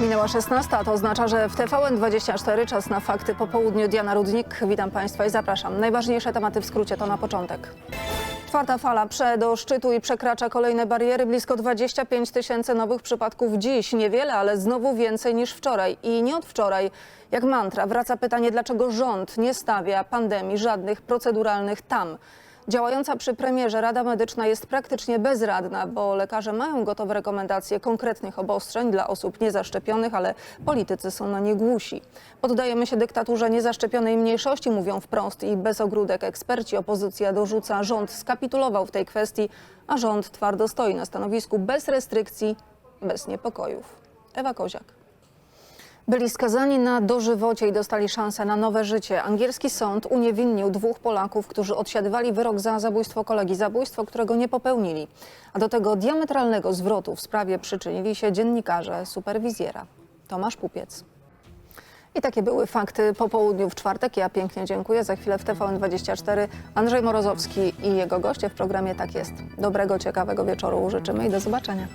Minęła 16, a to oznacza, że w TVN24 czas na fakty po południu. Diana Rudnik, witam Państwa i zapraszam. Najważniejsze tematy w skrócie to na początek. Czwarta fala prze do szczytu i przekracza kolejne bariery. Blisko 25 tysięcy nowych przypadków dziś. Niewiele, ale znowu więcej niż wczoraj. I nie od wczoraj. Jak mantra wraca pytanie, dlaczego rząd nie stawia pandemii żadnych proceduralnych tam. Działająca przy premierze Rada Medyczna jest praktycznie bezradna, bo lekarze mają gotowe rekomendacje konkretnych obostrzeń dla osób niezaszczepionych, ale politycy są na nie głusi. Poddajemy się dyktaturze niezaszczepionej mniejszości, mówią wprost i bez ogródek eksperci. Opozycja dorzuca, rząd skapitulował w tej kwestii, a rząd twardo stoi na stanowisku bez restrykcji, bez niepokojów. Ewa Koziak. Byli skazani na dożywocie i dostali szansę na nowe życie. Angielski sąd uniewinnił dwóch Polaków, którzy odsiadywali wyrok za zabójstwo kolegi, zabójstwo, którego nie popełnili. A do tego diametralnego zwrotu w sprawie przyczynili się dziennikarze superwizjera. Tomasz Pupiec. I takie były fakty po południu w czwartek. Ja pięknie dziękuję. Za chwilę w TVN24 Andrzej Morozowski i jego goście w programie Tak jest. Dobrego, ciekawego wieczoru życzymy i do zobaczenia.